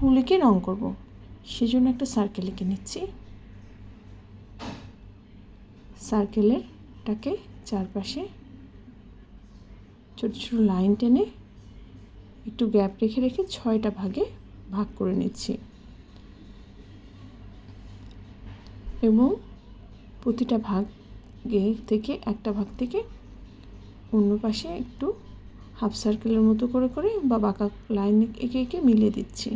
ফুলকে রং করব। সেজন্য একটা সার্কেল এঁকে নিচ্ছি। সার্কেলেরটাকে চারপাশে ছোটো ছোটো লাইন টেনে একটু গ্যাপ রেখে রেখে ছয়টা ভাগে ভাগ করে নিচ্ছি। এবং প্রতিটা ভাগে থেকে একটা ভাগ থেকে অন্য পাশে একটু হাফ সার্কেলের মতো করে করে বা বাঁকা লাইন এঁকে এঁকে মিলিয়ে দিচ্ছি।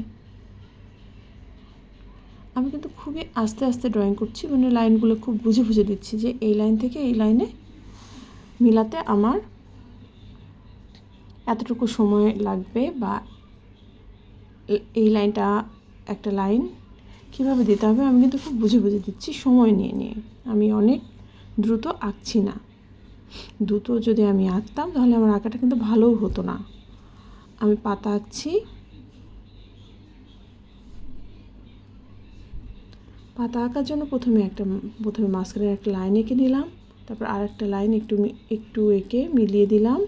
আমি কিন্তু খুবই আস্তে আস্তে ড্রয়িং করছি মানে লাইনগুলো খুব বুঝে বুঝে দিচ্ছি যে এই লাইন থেকে এই লাইনে মিলাতে আমার এতটুকু সময় লাগবে বা এই লাইনটা একটা লাইন কীভাবে দিতে হবে আমি কিন্তু খুব বুঝে বুঝে দিচ্ছি, সময় নিয়ে নিয়ে। আমি অনেক দ্রুত আঁকছি না। দ্রুত যদি আমি আঁকতাম তাহলে আমার আঁকাটা কিন্তু ভালোও হতো না। আমি পাতা আঁকছি পাতা আঁকার জন্য প্রথমে একটা, প্রথমে মাঝখানে একটা লাইন এঁকে নিলাম, তারপর আর একটা লাইন একটু একটু এঁকে মিলিয়ে দিলাম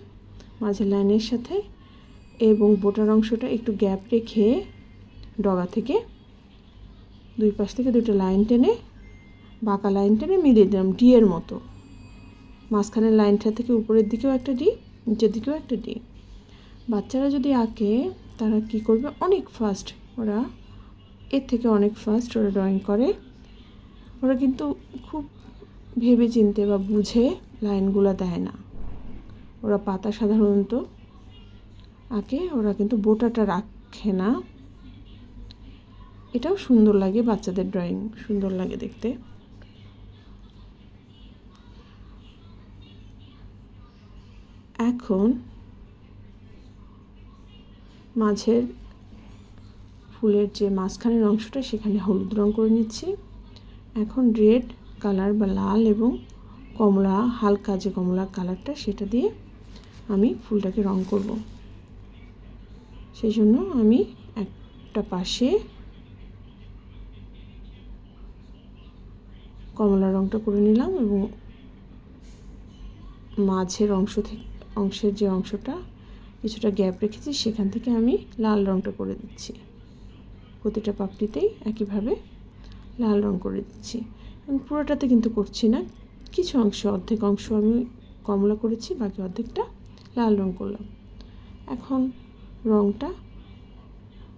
মাঝের লাইনের সাথে এবং বোটার অংশটা একটু গ্যাপ রেখে ডগা থেকে দুই পাশ থেকে দুটো লাইন টেনে, বাঁকা লাইন টেনে মিলিয়ে দিলাম ডি এর মতো। মাঝখানের লাইনটা থেকে উপরের দিকেও একটা ডি, নিচের দিকেও একটা ডি। বাচ্চারা যদি আঁকে, তারা কি করবে? অনেক ফাস্ট ওরা এর থেকে অনেক ফাস্ট ওরা ড্রয়িং করে। ওরা কিন্তু খুব ভেবে চিনতে বা বুঝে লাইনগুলো দেয় না। ওরা পাতা সাধারণত আঁকে, ওরা কিন্তু বোটাটা রাখে না। এটাও সুন্দর লাগে বাচ্চাদের ড্রয়িং সুন্দর লাগে দেখতে। এখন মাঝের ফুলের যে মাঝখানের অংশটা, সেখানে হলুদ রং করে নিচ্ছি। এখন রেড কালার বা লাল এবং কমলা, হালকা যে কমলা কালারটা, সেটা দিয়ে আমি ফুলটাকে রং করব। সেই জন্য আমি একটা পাশে কমলা রংটা করে নিলাম এবং মাঝের অংশ থেকে অংশের যে অংশটা, কিছুটা গ্যাপ রেখেছি, সেখান থেকে আমি লাল রংটা করে দিচ্ছি। প্রতিটা পাপড়িতেই একইভাবে লাল রং করে দিচ্ছি। এবং পুরোটাতে কিন্তু করছি না। কিছু অংশ, অর্ধেক অংশ আমি কমলা করেছি, বাকি অর্ধেকটা লাল রং করলাম। এখন রংটা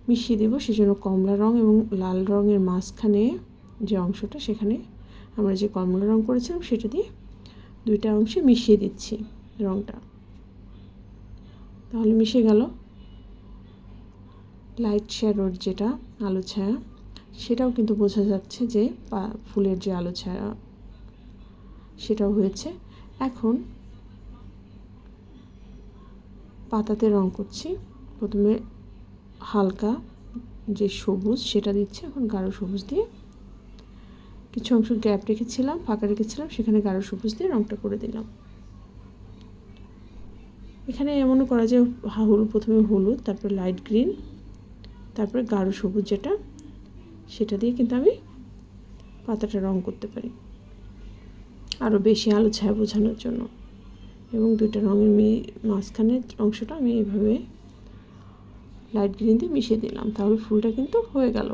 মিশিয়ে দেবো, সেজন্য কমলা রং এবং লাল রঙের মাঝখানে যে অংশটা, সেখানে আমরা যে কমলা রং করেছিলাম, সেটা দিয়ে দুইটা অংশে মিশিয়ে দিচ্ছি রংটা। তাহলে মিশে গেল। লাইট শ্যাডোর যেটা আলো ছায়া, সেটাও কিন্তু বোঝা যাচ্ছে যে ফুলের যে আলো ছায়া, সেটাও হয়েছে। এখন পাতাতে রং করছি। প্রথমে হালকা যে সবুজ সেটা দিচ্ছে, এখন গাঢ় সবুজ দিয়ে কিছু অংশ গ্যাপ রেখেছিলাম, ফাঁকা রেখেছিলাম, সেখানে গাঢ় সবুজ দিয়ে রংটা করে দিলাম। এখানে এমনও করা যায় প্রথমে হলুদ, তারপরে লাইট গ্রিন তারপরে গাঢ় সবুজ যেটা, সেটা দিয়ে কিন্তু আমি পাতাটা রং করতে পারি। আরও বেশি আলো ছায়া বোঝানোর জন্য। এবং দুইটা রঙের মেয়ে মাঝখানের অংশটা আমি এইভাবে লাইট গ্রিন দিয়ে মিশিয়ে দিলাম। তাহলে ফুলটা কিন্তু হয়ে গেল।